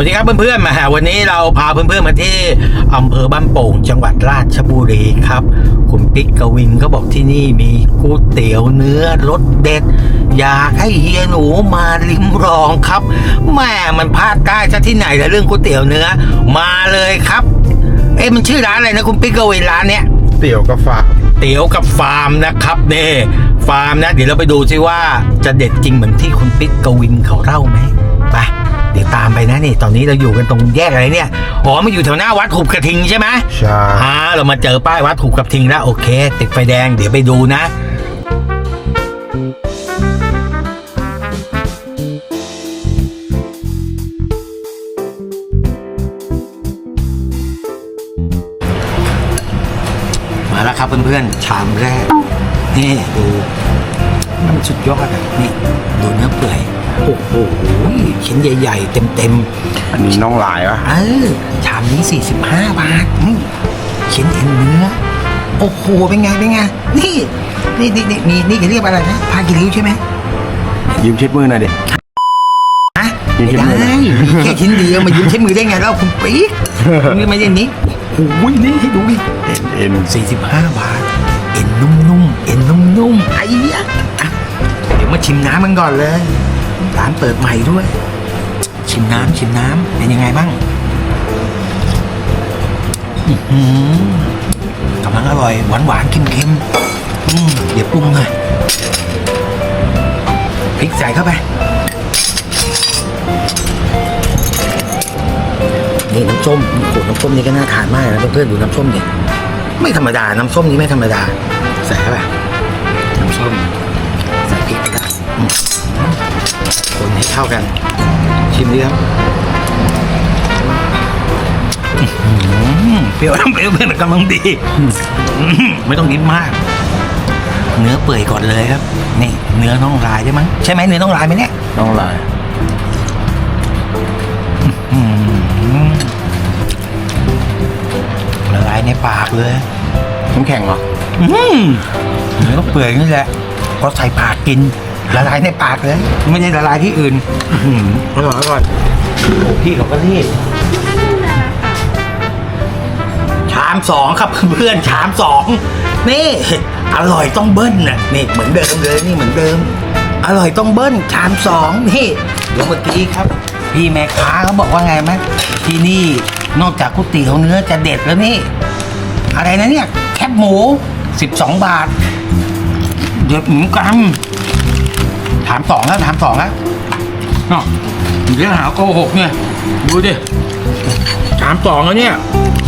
วัสดีครับเพื่อนๆมาวันนี้เราพาเพื่อนๆมาที่อำเภอบ้านโป่ง จังหวัดราชบุรีครับคุณปิ๊กกวินก็บอกที่นี่มีก๋วยเตี๋ยวเนื้อรสเด็ด อยากให้เฮียหนูมาลิมลองครับแม่มันพลาดได้ซะที่ไหนแต่เรื่องก๋วยเตี๋ยวเนื้อมาเลยครับ เอ๊ะมันชื่อร้านอะไรนะคุณปิ๊กกวินร้านเนี้ยเตี๋ยวกับฝากเตี๋ยวกับฟาร์มนะครับเน่ฟาร์มนะ เดี๋ยวเราไปดูซิว่าจะเด็ดจริงเหมือนที่คุณปิ๊กกวินเขาเล่าไหมไป เดี๋ยวตามไปนะนี่ ตอนนี้เราอยู่กันตรงแยกอะไรเนี่ย อ๋อมาอยู่แถวหน้าวัดหุบกระทิงใช่ไหมใช่อ่าเรามาเจอป้ายวัดหุบกระทิงแล้วโอเค ติดไฟแดงเดี๋ยวไปดูนะมาแล้วครับเพื่อนๆ ชามแรก นี่ดู มันสุดยอดอะนี่ ดูเนื้อเปื่อย โอ้โหชิ้นใหญ่ ๆ เต็มอันนี้น้องลายวะๆเออชามนี้ 45 บาทนี่ชิ้นเอ็นเนื้อ โอ้โห เป็นไง เป็นไง นี่ นี่นี่นี่นี่นี่เขาเรียกว่าอะไรนะพากิริ้วใช่ไหมยืมเช็ดมือหน่อยดิ ฮะยืไม่มเช็ดมือได้มีแค่ชิ้นเดียวมายืมเช็ดมือได้ไงแล้วคุณปี๊กนี่ไม่ใช่นี้โอ้ยนี่ให้ดูดิเอ็นเอ็น45บาท เอ็นนุ่มๆ เอ็นนุ่มๆ ไอ้เนี้ยอะเดี๋ยวมาชิมน้ำมันก่อนเลย ร้านเปิดใหม่ด้วย ชิมน้ำชิมน้ำเป็นยังไงบ้างอื้อหือกำลังอร่อย หวานหวานๆเค็มเค็มๆเดี๋ยวปรุงหน่อยพริกใส่เข้าไป นี่น้ำส้มโอ้โหน้ำส้มนี่ก็น่าทานมากนะเพื่อนๆดูน้ำส้มดิไม่ธรรมดา น้ำส้มนี้ไม่ธรรมดา ใส่เข้าไปน้ำส้ม คนให้เข้ากัน ชิมดิครับอื้อหือเปรี้ยวเปรี้ยวเพื่อนกำลังดีอื้อหือไม่ต้องนิดมาก เนื้อเปื่อยก่อนเลยครับ นี่เนื้อน่องลายใช่ไหมยใช่ไหมเนื้อน่องลายไหมเนี่ยน้องลายอืมละลายในปากเลยน้ำแข็งเหรออืมเนื้อเปื่อยนี่แหละพอใส่ปากกิน ละลายในปากเลย ไม่ได้ละลายที่อื่นอื้อหืออร่อยอร่อยโอ้พี่เขาก็รีบชามสองครับเพื่อนชามสองนี่ อร่อยต้องเบิ้ลน่ะนี่เหมือนเดิมเลยนี่เหมือนเดิม อร่อยต้องเบิ้ลชามสองนี่เดี๋ยวเมื่อกี้ครับ พี่แม่ค้าเขาบอกว่าไงไหมที่นี่นอกจากก๋วยเตี๋ยวเนื้อจะเด็ดแล้วนี่ อะไรนะเนี่ย แคบหมู 12 บาท เดี๋ยวหมูกัน ถามสองแล้วถามสองแล้วเนาะเดี๋ยวหาโกหกเนี่ย ดูดิถามสองแล้วเนี่ย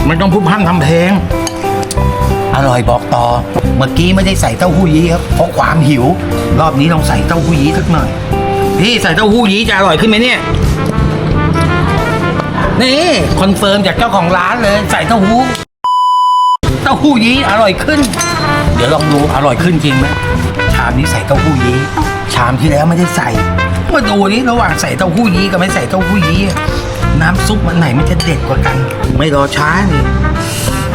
มันต้องพูดพร่ำทำเพลง อร่อยบอกต่อ เมื่อกี้ไม่ได้ใส่เต้าหู้ยี้ครับเพราะความหิว รอบนี้ลองใส่เต้าหู้ยี้สักหน่อย พี่ใส่เต้าหู้ยี้จะอร่อยขึ้นไหมเนี่ย นี่คอนเฟิร์มจากเจ้าของร้านเลยใส่เต้าหู้ เต้าหู้ยี้อร่อยขึ้น เดี๋ยวลองดูอร่อยขึ้นจริงไหมชามนี้ใส่เต้าหู้ยี้ชามที่แล้วไม่ได้ใส่มาดูนี้ระหว่างใส่เต้าหู้ยี้กับไม่ใส่เต้าหู้ยี้น้ำซุปมันไหนมันจะเด็ดกว่ากัน ไม่รอช้านี่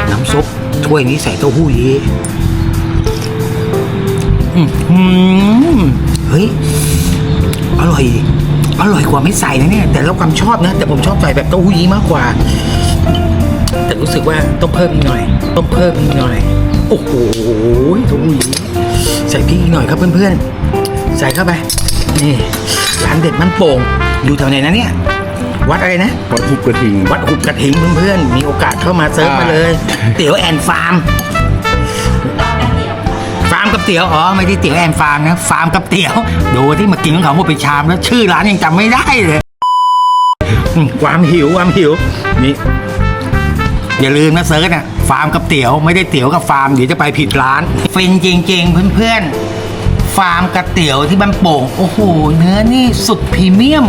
น้ำซุปถ้วยนี้ใส่เต้าหู้ยี้อื้อหือเฮ้ยอร่อยอร่อยกว่าไม่ใส่นะเนี่ย แต่เราความชอบนะ แต่ผมชอบใส่แบบเต้าหู้ยี้มากกว่า แต่รู้สึกว่าต้องเพิ่มอีกหน่อย ต้องเพิ่มอีกหน่อย โอ้โหทุกยี ใส่พริกอีกหน่อยครับเพื่อนๆ ใส่เข้าไป นี่ร้านเด็ดมันโป่งอยู่แถวไหนนะเนี่ย วัดอะไรนะ วัดหุบกระทิง วัดหุบกระทิงเพื่อนๆ มีโอกาสเข้ามาเซิร์ฟมาเลย เตี๋ยวแอนฟาร์ม ฟาร์มกับเตี๋ยว อ๋อ ไม่ได้เตี๋ยวแอนฟาร์มนะ ฟาร์มกับเตี๋ยว ดูที่มากินของเขาหมดไปชามแล้วชื่อร้านยังจำไม่ได้เลยอืมความหิวความหิว นี่ อย่าลืมนะเซิร์ชอะ ฟาร์มกับเตี๋ยวไม่ได้เตี๋ยวกับฟาร์มเดี๋ยวจะไปผิดร้าน ฟินจริงๆเพื่อนๆ ฟาร์มกับเตี๋ยวที่บ้านโป่งโอ้โหเนื้อนี่สุดพรีเมียม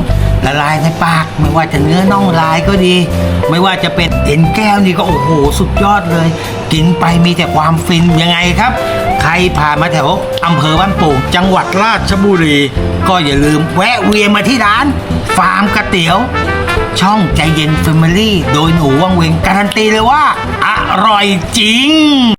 ละลายในปาก ไม่ว่าจะเนื้อน่องลายก็ดี ไม่ว่าจะเป็นเอ็นแก้วนี่ก็โอ้โห สุดยอดเลย กินไปมีแต่ความฟินยังไงครับ ใครผ่านมาแถวอำเภอบ้านโป่งจังหวัดราชบุรี ก็อย่าลืมแวะเวียนมาที่ร้าน ฟาร์มกระเตี๋ยว ช่องใจเย็นเฟมิลี่ โดยหนูวังเวงการันตีเลยว่า อร่อยจริง